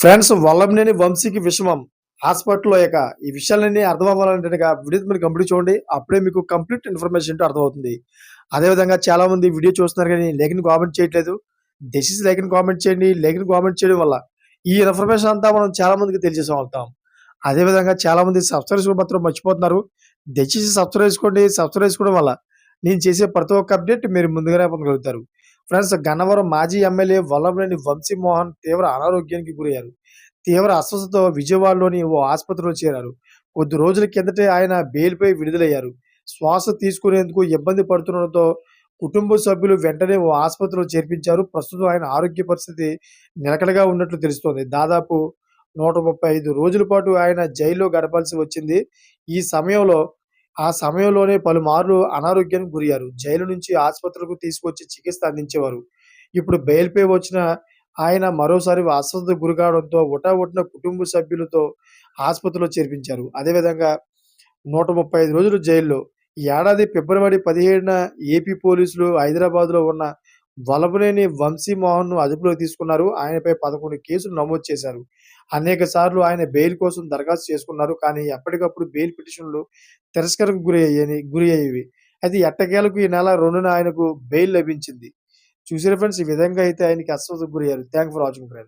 Friends Vallamneni వంశీకి విషమం. హాస్పిటల్లో యొక్క ఈ విషయాలన్నీ అర్థం అవ్వాలంటే వీడియో మీరు కంప్లీట్ చూడండి. అప్పుడే మీకు కంప్లీట్ ఇన్ఫర్మేషన్ ఏంటో అర్థమవుతుంది. అదేవిధంగా చాలా మంది వీడియో చూస్తున్నారు కానీ లేఖని కామెంట్ చేయట్లేదు. దయచేసి లేఖని కామెంట్ చేయండి. లేఖని కామెంట్ చేయడం వల్ల ఈ ఇన్ఫర్మేషన్ అంతా మనం చాలా మందికి తెలియజేసి వెళ్తాం అదేవిధంగా చాలా మంది సబ్స్క్రైబ్ మాత్రం మర్చిపోతున్నారు. దయచేసి సబ్స్క్రైబ్ చేసుకోండి. సబ్స్క్రైబ్ చేసుకోవడం వల్ల నేను చేసే ప్రతి ఒక్క అప్డేట్ మీరు ముందుగానే పొందగలుగుతారు. ఫ్రెండ్స్ గన్నవరం మాజీ ఎమ్మెల్యే వల్లభనేని వంశీమోహన్ తీవ్ర అనారోగ్యానికి గురయ్యారు. తీవ్ర అస్వస్థతో విజయవాడలోని ఓ ఆసుపత్రిలో చేరారు. కొద్ది రోజుల కిందటే ఆయన బెయిల్పై విడుదలయ్యారు. శ్వాస తీసుకునేందుకు ఇబ్బంది పడుతుండటంతో కుటుంబ సభ్యులు వెంటనే ఓ ఆసుపత్రిలో చేర్పించారు. ప్రస్తుతం ఆయన ఆరోగ్య పరిస్థితి నిలకడగా ఉన్నట్లు తెలుస్తోంది. దాదాపు నూట ముప్పై ఐదు రోజుల పాటు ఆయన జైల్లో గడపాల్సి వచ్చింది. ఈ సమయంలో ఆ సమయంలోనే పలుమార్లు అనారోగ్యానికి గురయ్యారు. జైలు నుంచి ఆసుపత్రులకు తీసుకొచ్చి చికిత్స అందించేవారు. ఇప్పుడు బెయిల్పై వచ్చిన ఆయన మరోసారి అస్వస్థతకు గురి కావడంతో కుటుంబ సభ్యులతో ఆసుపత్రిలో చేర్పించారు. అదేవిధంగా నూట ముప్పై ఐదు రోజులు జైల్లో. ఏడాది ఫిబ్రవరి పదిహేడున ఏపీ పోలీసులు హైదరాబాద్లో ఉన్న వలభనేని వంశీమోహన్ను అదుపులోకి తీసుకున్నారు. ఆయనపై పదకొండు కేసులు నమోదు చేశారు. అనేక సార్లు ఆయన బెయిల్ కోసం దరఖాస్తు చేసుకున్నారు. కానీ ఎప్పటికప్పుడు బెయిల్ పిటిషన్లు తిరస్కరణకు గురి అయ్యాయి గురి అయ్యేవి. అయితే ఎట్టకేలకు ఈ నెల రెండున ఆయనకు బెయిల్ లభించింది. చూసిన ఫ్రెండ్స్ ఈ విధంగా అయితే ఆయనకి అస్వస్థకు గురయ్యారు థ్యాంక్ ఫర్ వాచింగ్ ఫ్రెండ్స్.